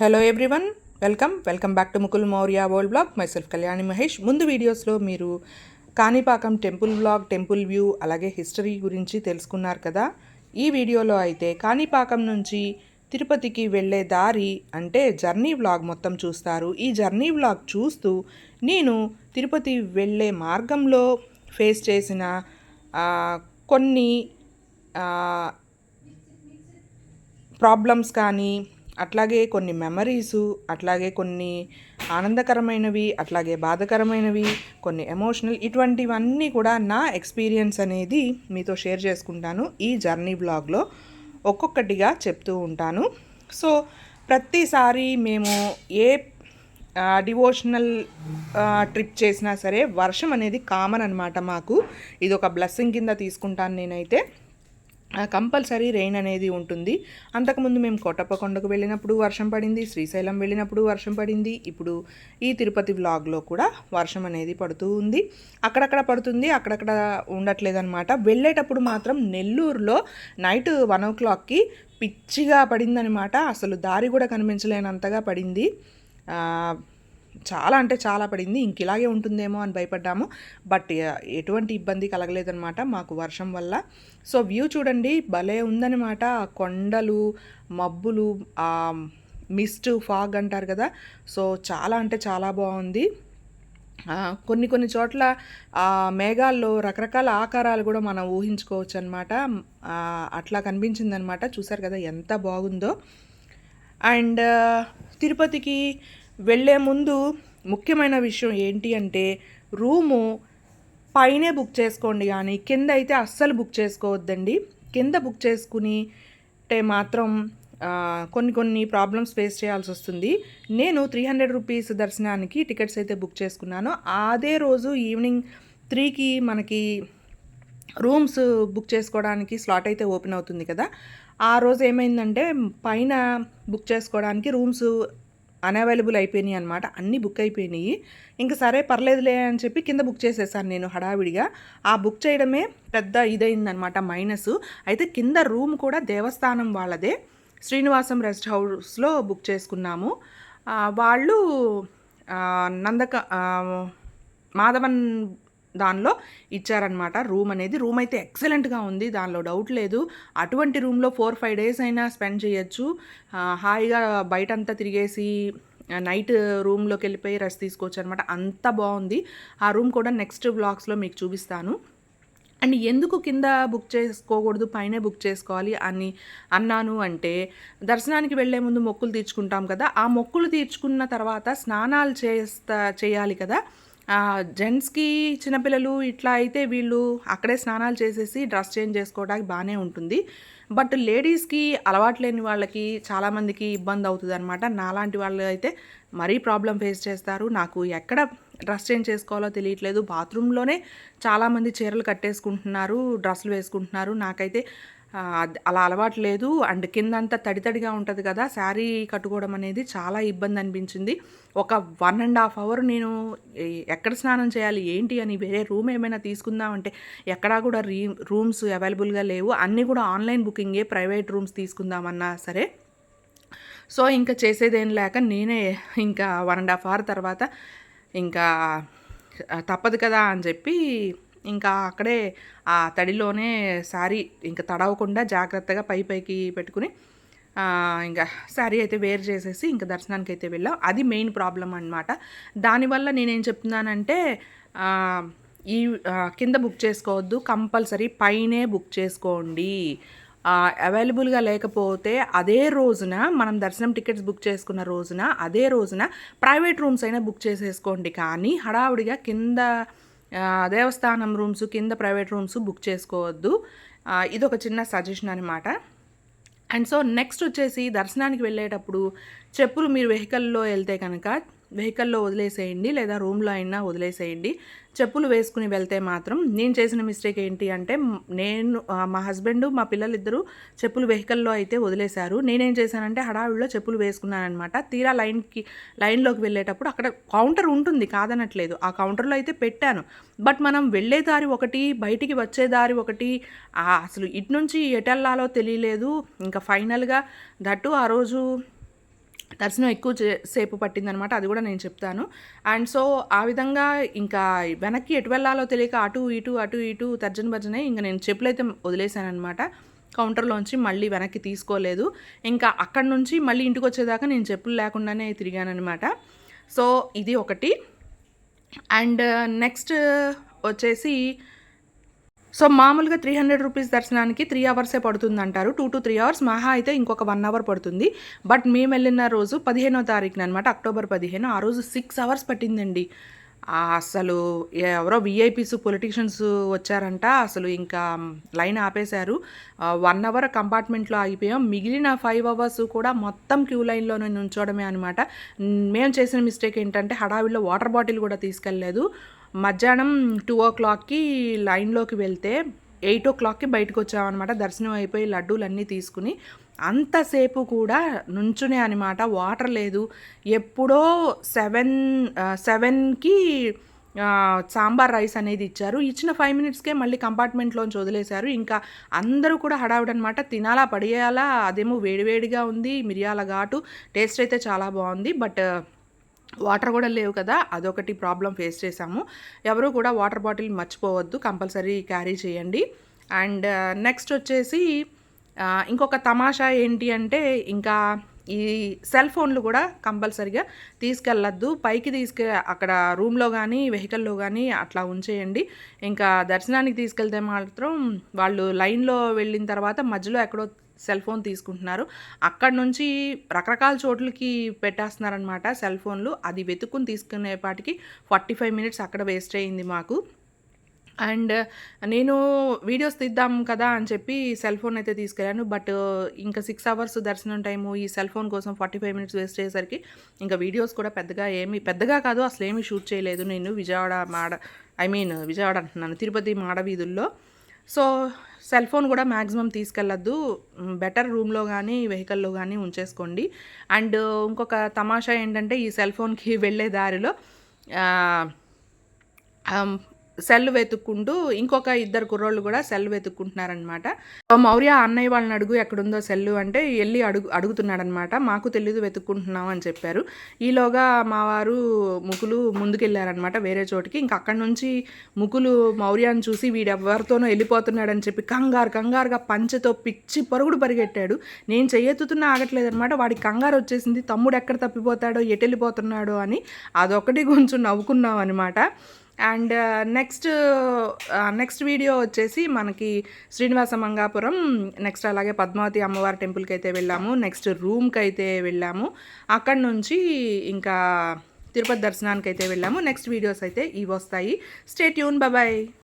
Hello everyone welcome welcome back to Mukul Maurya world blog myself Kalyani Mahesh ముందు వీడియోస్లో మీరు Kanipakam temple blog temple view అలాగే history గురించి తెలుసుకున్నారు కదా? ఈ వీడియోలో అయితే కాణిపాకం నుంచి తిరుపతికి వెళ్ళే దారి అంటే జర్నీ వ్లాగ్ మొత్తం చూస్తారు. ఈ జర్నీ వ్లాగ్ చూస్తూ నేను తిరుపతి వెళ్ళే మార్గంలో ఫేస్ చేసిన కొన్ని ప్రాబ్లమ్స్ కానీ అట్లాగే కొన్ని మెమరీసు అట్లాగే కొన్ని ఆనందకరమైనవి అట్లాగే బాధకరమైనవి కొన్ని ఎమోషనల్ ఇటువంటివన్నీ కూడా నా ఎక్స్పీరియన్స్ అనేది మీతో షేర్ చేసుకుంటాను ఈ జర్నీ బ్లాగ్లో ఒక్కొక్కటిగా చెప్తూ ఉంటాను. సో ప్రతిసారి మేము ఏ డివోషనల్ ట్రిప్ చేసినా సరే వర్షం అనేది కామన్ అనమాట మాకు. ఇది ఒక బ్లెస్సింగ్ కింద తీసుకుంటాను నేనైతే. కంపల్సరీ రెయిన్ అనేది ఉంటుంది. అంతకుముందు మేము కోటప్పకొండకు వెళ్ళినప్పుడు వర్షం పడింది శ్రీశైలం వెళ్ళినప్పుడు వర్షం పడింది. ఇప్పుడు ఈ తిరుపతి వ్లాగ్లో కూడా వర్షం అనేది పడుతూ ఉంది. అక్కడక్కడ పడుతుంది అక్కడక్కడ ఉండట్లేదనమాట వెళ్ళేటప్పుడు మాత్రం నెల్లూరులో నైట్ వన్ ఓ క్లాక్కి పిచ్చిగా పడిందనమాట అసలు దారి కూడా కనిపించలేనంతగా పడింది. చాలా అంటే చాలా పడింది. ఇంక ఇలాగే ఉంటుందేమో అని భయపడ్డాము. బట్ ఎటువంటి ఇబ్బంది కలగలేదనమాట మాకు వర్షం వల్ల. సో వ్యూ చూడండి. భలే ఉందనమాట కొండలు మబ్బులు మిస్ట్ ఫాగ్ అంటారు కదా. సో చాలా అంటే చాలా బాగుంది. కొన్ని కొన్ని చోట్ల మేఘాల్లో రకరకాల ఆకారాలు కూడా మనం ఊహించుకోవచ్చు అనమాట అట్లా కనిపించింది అనమాట చూసారు కదా ఎంత బాగుందో. అండ్ తిరుపతికి వెళ్ళే ముందు ముఖ్యమైన విషయం ఏంటి అంటే రూము పైనే బుక్ చేసుకోండి కానీ కింద అయితే అస్సలు బుక్ చేసుకోవద్దండి. కింద బుక్ చేసుకుని అంటే మాత్రం కొన్ని కొన్ని ప్రాబ్లమ్స్ ఫేస్ చేయాల్సి వస్తుంది. నేను త్రీ హండ్రెడ్ రూపీస్ దర్శనానికి టికెట్స్ అయితే బుక్ చేసుకున్నాను. అదే రోజు ఈవినింగ్ త్రీకి మనకి రూమ్స్ బుక్ చేసుకోవడానికి స్లాట్ అయితే ఓపెన్ అవుతుంది కదా. ఆ రోజు ఏమైందంటే పైన బుక్ చేసుకోవడానికి రూమ్స్ అనవైలబుల్ అయిపోయినాయి అనమాట అన్నీ బుక్ అయిపోయినాయి. ఇంకా సరే పర్లేదులే అని చెప్పి కింద బుక్ చేసేసాను నేను హడావిడిగా. ఆ బుక్ చేయడమే పెద్ద ఇదైందనమాట మైనస్ అయితే కింద రూమ్ కూడా దేవస్థానం వాళ్ళదే. శ్రీనివాసం రెస్ట్ హౌస్లో బుక్ చేసుకున్నాము. వాళ్ళు నందక మాధవన్ దానిలో ఇచ్చారనమాట రూమ్ అనేది రూమ్ అయితే ఎక్సలెంట్గా ఉంది. దానిలో డౌట్ లేదు. అటువంటి రూమ్లో ఫోర్ ఫైవ్ డేస్ అయినా స్పెండ్ చేయొచ్చు. హాయిగా బయటంతా తిరిగేసి నైట్ రూమ్లోకి వెళ్ళిపోయి రెస్ట్ తీసుకోవచ్చు అనమాట అంత బాగుంది. ఆ రూమ్ కూడా నెక్స్ట్ బ్లాగ్స్లో మీకు చూపిస్తాను. అండ్ ఎందుకు కింద బుక్ చేసుకోకూడదు పైనే బుక్ చేసుకోవాలి అని అన్నాను అంటే దర్శనానికి వెళ్ళే ముందు మొక్కులు తీర్చుకుంటాం కదా. ఆ మొక్కులు తీర్చుకున్న తర్వాత స్నానాలు చేస్తా చేయాలి కదా. జెంట్స్కి చిన్నపిల్లలు ఇట్లా అయితే వీళ్ళు అక్కడే స్నానాలు చేసేసి డ్రెస్ చేంజ్ చేసుకోవడానికి బాగానే ఉంటుంది. బట్ లేడీస్కి అలవాటు లేని వాళ్ళకి చాలామందికి ఇబ్బంది అవుతుంది అనమాట నాలాంటి వాళ్ళు అయితే మరీ ప్రాబ్లం ఫేస్ చేస్తారు. నాకు ఎక్కడ డ్రెస్ చేంజ్ చేసుకోవాలో తెలియట్లేదు. బాత్రూంలోనే చాలామంది చీరలు కట్టేసుకుంటున్నారు డ్రెస్సులు వేసుకుంటున్నారు. నాకైతే అలా అలవాటు లేదు. అండ్ కిందంతా తడి తడిగా ఉంటుంది కదా శారీ కట్టుకోవడం అనేది చాలా ఇబ్బంది అనిపించింది. ఒక వన్ అండ్ హాఫ్ అవర్ నేను ఎక్కడ స్నానం చేయాలి ఏంటి అని వేరే రూమ్ ఏమైనా తీసుకుందామంటే ఎక్కడా కూడా రీ రూమ్స్ అవైలబుల్గా లేవు. అన్నీ కూడా ఆన్లైన్ బుకింగే ప్రైవేట్ రూమ్స్ తీసుకుందామన్నా సరే. సో ఇంకా చేసేదేం లేక నేనే ఇంకా వన్ అండ్ హాఫ్ అవర్ తర్వాత ఇంకా తప్పదు కదా అని చెప్పి ఇంకా అక్కడే ఆ తడిలోనే శారీ ఇంకా తడవకుండా జాగ్రత్తగా పై పైకి పెట్టుకుని ఇంకా శారీ అయితే వేర్ చేసేసి ఇంకా దర్శనానికి అయితే వెళ్ళాం. అది మెయిన్ ప్రాబ్లం అనమాట దానివల్ల నేనేం చెప్తున్నానంటే ఈ కింద బుక్ చేసుకోవద్దు కంపల్సరీ పైనే బుక్ చేసుకోండి. అవైలబుల్గా లేకపోతే అదే రోజున మనం దర్శనం టికెట్స్ బుక్ చేసుకున్న రోజున అదే రోజున ప్రైవేట్ రూమ్స్ అయినా బుక్ చేసేసుకోండి. కానీ హడావుడిగా కింద దేవస్థానం రూమ్స్ కింద ప్రైవేట్ రూమ్స్ బుక్ చేసుకోవద్దు. ఇది ఇదొక చిన్న సజెషన్ అనమాట అండ్ సో నెక్స్ట్ వచ్చేసి దర్శనానికి వెళ్ళేటప్పుడు చెప్పులు మీరు వెహికల్లో వెళ్తే కనుక వెహికల్లో వదిలేసేయండి లేదా రూమ్లో అయినా వదిలేసేయండి. చెప్పులు వేసుకుని వెళ్తే మాత్రం నేను చేసిన మిస్టేక్ ఏంటి అంటే నేను మా హస్బెండ్ మా పిల్లలిద్దరూ చెప్పులు వెహికల్లో అయితే వదిలేశారు. నేనేం చేశానంటే హడావిడిలో చెప్పులు వేసుకున్నానమాట తీరా లైన్కి లైన్లోకి వెళ్ళేటప్పుడు అక్కడ కౌంటర్ ఉంటుంది కాదనట్లేదు. ఆ కౌంటర్లో అయితే పెట్టాను. బట్ మనం వెళ్ళే దారి ఒకటి బయటికి వచ్చే దారి ఒకటి అసలు ఇటు నుంచి ఎటెళ్ళాలో తెలియలేదు. ఇంకా ఫైనల్గా దట్టు ఆ రోజు దర్శనం ఎక్కువ సేపు పట్టిందనమాట అది కూడా నేను చెప్తాను. అండ్ సో ఆ విధంగా ఇంకా వెనక్కి ఎటు వెళ్ళాలో తెలియక అటు ఇటు అటు ఇటు తర్జన భర్జనే ఇంకా నేను చెప్పులైతే వదిలేశానమాట కౌంటర్లోంచి మళ్ళీ వెనక్కి తీసుకోలేదు. ఇంకా అక్కడి నుంచి మళ్ళీ ఇంటికి వచ్చేదాకా నేను చెప్పులు లేకుండానే తిరిగానమాట సో ఇది ఒకటి. అండ్ నెక్స్ట్ వచ్చేసి సో మామూలుగా త్రీ హండ్రెడ్ రూపీస్ దర్శనానికి త్రీ అవర్సే పడుతుంది అంటారు టూ టు త్రీ అవర్స్ మహా అయితే ఇంకొక వన్ అవర్ పడుతుంది. బట్ మేము వెళ్ళిన రోజు పదిహేనో తారీఖున అనమాట అక్టోబర్ పదిహేను ఆ రోజు సిక్స్ అవర్స్ పట్టిందండి. అసలు ఎవరో విఐపీస్ పొలిటీషియన్స్ వచ్చారంట అసలు ఇంకా లైన్ ఆపేశారు. వన్ అవర్ కంపార్ట్మెంట్లో ఆగిపోయాం. మిగిలిన ఫైవ్ అవర్స్ కూడా మొత్తం క్యూ లైన్లోనే నుంచోడమే అనమాట మేము చేసిన మిస్టేక్ ఏంటంటే హడావిడిలో వాటర్ బాటిల్ కూడా తీసుకెళ్ళలేదు. మధ్యాహ్నం టూ ఓ క్లాక్కి లైన్లోకి వెళ్తే ఎయిట్ ఓ క్లాక్కి బయటకు వచ్చామన్నమాట. దర్శనం అయిపోయి లడ్డూలన్నీ తీసుకుని అంతసేపు కూడా నుంచునే అనమాట వాటర్ లేదు. ఎప్పుడో సెవెన్ సెవెన్కి సాంబార్ రైస్ అనేది ఇచ్చారు. ఇచ్చిన ఫైవ్ మినిట్స్కే మళ్ళీ కంపార్ట్మెంట్లోంచి వదిలేశారు. ఇంకా అందరూ కూడా హడావిడనమాట తినాలా పడేయాలా అదేమో వేడివేడిగా ఉంది మిరియాల ఘాటు. టేస్ట్ అయితే చాలా బాగుంది. బట్ వాటర్ కూడా లేవు కదా అదొకటి ప్రాబ్లం ఫేస్ చేసాము ఎవరు కూడా వాటర్ బాటిల్ మర్చిపోవద్దు కంపల్సరీ క్యారీ చేయండి. అండ్ నెక్స్ట్ వచ్చేసి ఇంకొక తమాషా ఏంటి అంటే ఇంకా ఈ సెల్ ఫోన్లు కూడా కంపల్సరిగా తీసుకెళ్ళద్దు. పైకి తీసుకె అక్కడ రూమ్లో కానీ వెహికల్లో కానీ అట్లా ఉంచేయండి. ఇంకా దర్శనానికి తీసుకెళ్తే మాత్రం వాళ్ళు లైన్లో వెళ్ళిన తర్వాత మధ్యలో ఎక్కడో సెల్ ఫోన్ తీసుకుంటున్నారు. అక్కడ నుంచి రకరకాల చోట్లకి పెట్టేస్తున్నారనమాట సెల్ ఫోన్లు. అది వెతుక్కుని తీసుకునేపాటికి ఫార్టీ ఫైవ్ మినిట్స్ అక్కడ వేస్ట్ అయింది మాకు. అండ్ నేను వీడియోస్ తీద్దాం కదా అని చెప్పి సెల్ ఫోన్ అయితే తీసుకెళ్ళాను. బట్ ఇంకా సిక్స్ అవర్స్ దర్శనం టైము ఈ సెల్ ఫోన్ కోసం ఫార్టీ ఫైవ్ మినిట్స్ వేస్ట్ అయ్యేసరికి ఇంకా వీడియోస్ కూడా పెద్దగా ఏమి పెద్దగా కాదు అసలు ఏమీ షూట్ చేయలేదు నేను విజయవాడ మాడ ఐ మీన్ విజయవాడ అంటున్నాను తిరుపతి మాడ వీధుల్లో. సో సెల్ ఫోన్ కూడా మ్యాక్సిమం తీసుకెళ్ళద్దు. బెటర్ రూమ్లో కానీ వెహికల్లో కానీ ఉంచేసుకోండి. అండ్ ఇంకొక తమాషా ఏంటంటే ఈ సెల్ ఫోన్కి వెళ్ళే దారిలో సెల్ వెతుక్కుంటూ ఇంకొక ఇద్దరు కుర్రోళ్ళు కూడా సెల్ వెతుక్కుంటున్నారనమాట మౌర్య అన్నయ్య వాళ్ళని అడుగు ఎక్కడుందో సెల్లు అంటే వెళ్ళి అడుగు అడుగుతున్నాడనమాట మాకు తెలీదు వెతుక్కుంటున్నాం అని చెప్పారు. ఈలోగా మా వారు ముకులు ముందుకెళ్ళారనమాట వేరే చోటికి. ఇంక అక్కడి నుంచి ముకులు మౌర్యాన్ని చూసి వీడెవరితోనో వెళ్ళిపోతున్నాడని చెప్పి కంగారు కంగారుగా పంచెతో పిచ్చి పరుగుడు పరిగెట్టాడు. నేను చెయ్యెత్తుతున్నా ఆగట్లేదనమాట వాడి కంగారు వచ్చేసింది. తమ్ముడు ఎక్కడ తప్పిపోతాడో ఎటు వెళ్ళిపోతున్నాడో అని అదొకటి కొంచెం నవ్వుకున్నాం అనమాట అండ్ నెక్స్ట్ నెక్స్ట్ వీడియో వచ్చేసి మనకి శ్రీనివాస మంగాపురం నెక్స్ట్ అలాగే పద్మావతి అమ్మవారి టెంపుల్కి అయితే వెళ్ళాము. నెక్స్ట్ రూమ్కి అయితే వెళ్ళాము. అక్కడ నుంచి ఇంకా తిరుపతి దర్శనానికి అయితే వెళ్ళాము. నెక్స్ట్ వీడియోస్ అయితే ఇవి వస్తాయి. స్టేట్ యూన్ బాయ్